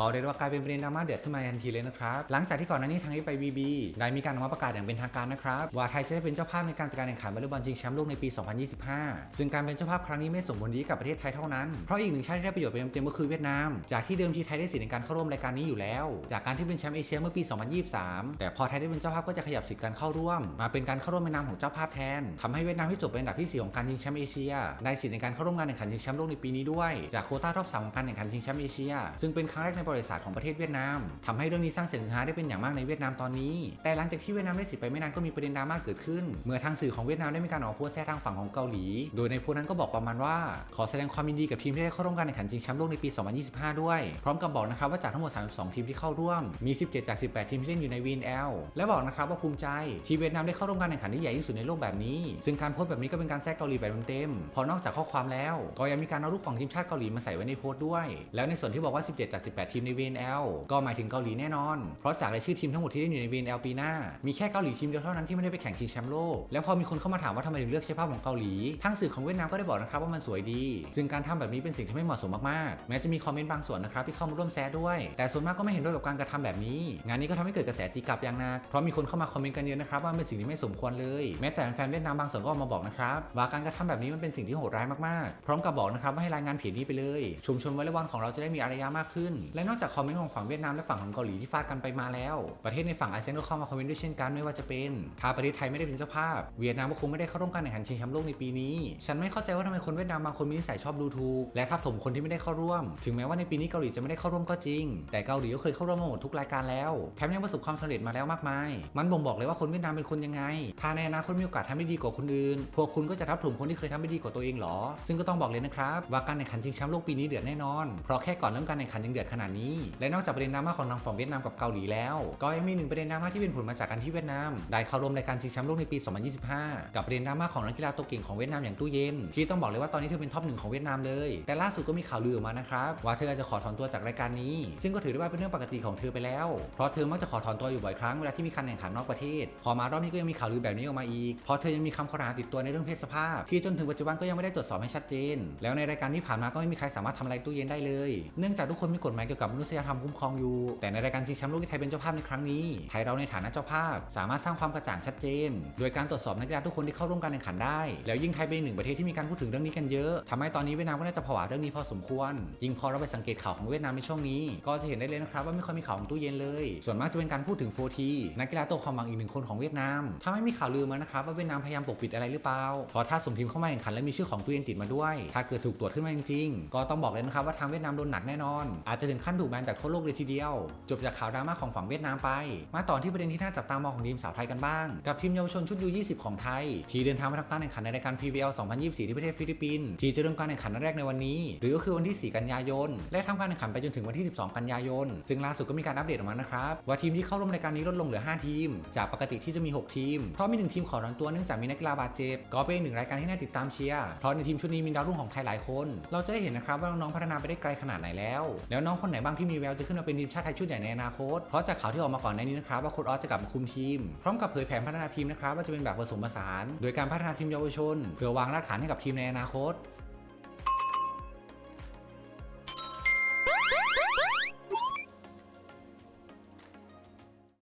ก็เรียกได้ว่ากลายเป็นประเด็นดราม่าเดือดขึ้นมาทันทีเลยนะครับ หลังจากที่ก่อนหน้านี้ทาง FIVB ได้มีการออกมาประกาศอย่างเป็นทางการนะครับว่าไทยจะได้เป็นเจ้าภาพในการจัดการแข่งขันวอลเลย์บอลชิงแชมป์โลกในปี 2025 ซึ่งการเป็นเจ้าภาพครั้งนี้ไม่ส่งผลดีกับประเทศไทยเท่านั้น เพราะอีกหนึ่งชาติที่ได้ประโยชน์ไปเต็มๆก็คือเวียดนาม จากที่เดิมทีไทยได้สิทธิ์ในการเข้าร่วมรายการนี้อยู่แล้ว จากการที่เป็นแชมป์เอเชียเมื่อปี 2023 แต่พอไทยได้เป็นเจ้าภาพก็จะขยับสิทธิ์การเข้าร่วม มาเป็นการเข้าร่วมในนามของเจ้าภาพแทนทำให้เวียดนามที่จบเป็นอันดับที่สี่ของการชิงแชมป์เอเชียได้สิทธิ์ในการเข้าร่วมงานแข่งขันชิงแชมป์โลกในปีนี้ด้วย จากโควต้ารอบสามของการแข่งขันชิงแชมป์เอเชียซึ่งเป็นครั้งแรกในประวัติศาสตร์ของประเทศเวียดนามทำให้เรื่องนี้สร้างเสียงฮือฮาได้เป็นอย่างมากในเวียดนามตอนนี้ แต่หลังจากที่เวียดนามได้สิทธิ์ไปไม่นานก็มีประเด็นดราม่าเกิดขึ้น เมื่อทางสื่อของเวียดนามได้มีการออกโพสต์แซะทางฝั่งของเกาหลี โดยในโพสต์นั้นก็บอกประมาณว่า ขอแสดงความยินดีกับทีมที่ได้เข้าร่วมการแข่งขันชิงแชมป์โลกในปี 2025 ด้วย พร้อมกับบอกนะครับว่าจากทั้งหมด 32 ทีมที่เข้าร่วม มี 17 จาก 18 ทีมที่เล่นอยู่ใน VNL และบอกนะครับว่าภูมิใจที่เวียดนามได้เข้าร่วมการแข่งขันที่ใหญ่ที่สุดในโลกแบบนี้ ซึ่งการโพสต์แบบนี้ก็เป็นการแซะเกาหลีแบบเต็มๆพราะนอกจากข้อความแล้ว ก็ยังมีการเอารูปของทีมชาติเกาหลีมาใส่ไว้ในโพสต์ด้วย แล้วในส่วนที่บอกว่า 17 จาก 18 ทีมใน VNL ก็หมายถึงเกาหลีแน่นอน เพราะจากรายชื่อทีมทั้งหมดที่เล่นอยู่ใน VNL ปีหน้า มีแค่เกาหลีทีมเดียวเท่านั้นที่ไม่ได้ไปแข่งชิงแชมป์โลก แล้วพอมีคนเข้ามาถามว่าทำไมถึงเลือกใช้ภาพของเกาหลีทางสื่อของเวียดนามก็ได้บอกนะครับว่ามันสวยดี ซึ่งการทำแบบนี้เป็นสิ่งที่ไม่เหมาะสมมากๆ แม้จะมีคอมเมนต์บางส่วนนะครับที่เข้ามาร่วมแซะด้วย แต่ส่วนมากก็ไม่เห็นด้วยกับการกระทำแบบนี้ งานนี้ก็ทำให้เกิดกระแสตีกลับอย่างหนัก เพราะมีคนเข้ามาคอมเมนต์กันเยอะนะครับว่าเป็นสิ่งที่ไม่สมควรเลย แม้แต่แฟนเวียดนามบางส่วนก็ออกมาบอกนะครับว่าการกระทำแบบนี้มันเป็นสิ่งที่โหดร้ายมากๆ พร้อมกับบอกนะครับว่าให้รายงานเพจนี้ไปเลย ชุมชนวอลเลย์บอลของเราจะได้มีอารยะมากขึ้น และนอกจากคอมเมนต์ของฝั่งเวียดนามและฝั่งของเกาหลีที่ฟาดกันไปมาแล้ว ประเทศในฝั่งอาเซียนก็เข้ามาคอมเมนต์ด้วยเช่นกันไม่ว่าจะเป็นถ้าประเทศไทยไม่ได้เป็นเจ้าภาพ เวียดนามก็คงไม่ได้เข้าร่วมการแข่งขันชิงแชมป์โลกในปีนี้ ฉันไม่เข้าใจว่าทำไมคนเวียดนามบางคนมีนิสัยชอบดูถูกและทับถมคนที่ไม่ได้เข้าร่วม ถึงแม้ว่าในปีนี้เกาหลีจะไม่ได้เข้าร่วมก็จริง แต่เกาหลีก็เคยเข้าร่วมมาหมดทุกรายการแล้วแถมยังประสบความสำเร็จมาแล้วมากมาย มันบ่งบอกเลยว่าคนเวียดนามเป็นคนยังไง ถ้าในอนาคตมีโอกาสทำได้ดีกว่าคนอื่น พวกคุณก็จะทับถมคนที่เคยทำได้ดีกว่าตัวเองหรอ ซึ่งก็ต้องบอกเลยนะครับว่าการแข่งขันชิงแชมป์โลกปีนี้เดือดแน่นอน เพราะแค่ก่อนเริ่มการแข่งขันยังเดือดขนาดนี้ และนอกจากประเด็นดราม่าของทางฝั่งเวียดนามกับเกาหลีแล้ว ก็ยังมีหนึ่งประเด็นดราม่าที่เป็นผลมาจากการที่เวียดนาม ได้เข้าร่วมรายการชิงแชมป์โลกในปี 2025 กับประเด็นดราม่าของนักกีฬาตัวเก่งของเวียดนามอย่างตู้เย็น ที่ต้องบอกเลยว่าตอนนี้เธอเป็นท็อปหนึ่งของเวียดนามเลย แต่ล่าสุดก็มีข่าวลือออกมานะครับว่าเธอจจะขอถอนตัวจากรายการนี้ ซึ่งก็ถือได้ว่าเป็นเรื่องปกติของเธอไปแล้ว เพราะเธอมักจะขอถอนตัวอยู่บ่อยครั้งเวลาที่มีการแข่งขันนอกประเทศ พอมารอบนี้ก็ยังมีข่าวลือแบบนี้ออกมาอีก เพราะเธอยังมีคำข้อหาติดตัวในเรื่องเพศสภาพ ที่จนถึงปัจจุบันก็ยังไม่ได้ตรวจสอบให้ชัดเจน แล้วในรายการที่ผ่านมาก็ไม่มีใครสามารถทำอะไรตู้เย็นได้เลย เนื่องจากทุกคนมีกฎหมายเกี่ยวกับมนุษยธรรมคุ้มครองอยู่ แต่ในรายการชิงแชมป์โลกที่ไทยเป็นเจ้าภาพในครั้งนี้ ไทยเราในฐานะเจ้าภาพ สามารถสร้างความกระจ่างชัดเจน โดยการตรวจสอบนักกีฬาทุกคนที่เข้าร่วมการแข่งขันได้ แล้วยิ่งไทยเป็นหนึ่งประเทศที่มีการพูดถึงเรื่องนี้กันเยอะทำให้ตอนนี้เวียดนามก็น่าจะผวาเรื่องนี้พอสมควร ยิ่งพอเราไปสังเกตข่าวของเวียดนามในช่วงนี้ ก็จะเห็นได้เลยนะครับว่าไม่ค่อยมีข่าวของตู้เย็นเลย ส่วนมากจะเป็นการพูดถึงโฟทีนักกีฬาตัวความหวังอีกหนึ่งคนของเวียดนามถ้าไม่มีข่าวลือมานะครับว่าเวียดนามพยายามปกปิดอะไรหรือเปล่าเพราะถ้าส่งทีมเข้ามาแข่งขันและมีชื่อของตู้เย็นติดมาด้วย ถ้าเกิดถูกตรวจขึ้นมาจริงๆก็ต้องบอกเลยนะครับว่าทางเวียดนามโดนหนักแน่นอน อาจจะถึงขั้นถูกแบนจากทั่วโลกเลยทีเดียว จบจากข่าวดราม่าของฝั่งเวียดนามไป มาต่อที่ประเด็นที่น่าจับตามองของทีมสาวไทยกันบ้าง กับทีมเยาวชนชุดยู20ของไทย ที่เดินทางมาทำการแข่งขันในรายการ PVL 2024 ที่ประเทศฟิลิปปินส์ที่จะเริ่มการแข่งขันนัดแรกในวันนี้ หรือก็คือวันที่ 4 กันยายน และทำการแข่งขันไปจนถึงวันที่ 12 กันยายน ซึ่งล่าสุดก็มีการอัปเดตออกมานะครับว่าทีมที่เข้าร่วมรายการนี้ลดลงเหลือ 5 ทีม จากปกติที่จะมี 6 ทีมเพราะมีหนึ่งทีมขอถอนตัวเนื่องจากมีนักกีฬาบาดเจ็บก็เป็นหนึ่งรายการที่น่าติดตามเชียร์เพราะในทีมชุดนี้มีดาวรุ่งของไทยหลายคน เราจะได้เห็นนะครับว่าน้องๆพัฒนาไปได้ไกลขนาดไหนแล้ว แล้วน้องคนไหนบ้างที่มีแววจะขึ้นมาเป็นทีมชาติไทยชุดใหญ่ในอนาคต เพราะจากข่าวที่ออกมาก่อนในนี้นะครับว่าโค้ชออสจะกลับมาคุมทีม พร้อมกับเผยแผนพัฒนาทีมนะครับว่าจะเป็นแบบผสมผสาน โดยการพัฒนาทีมเยาวชน เพื่อวางรากฐานให้กับทีมในอนาคต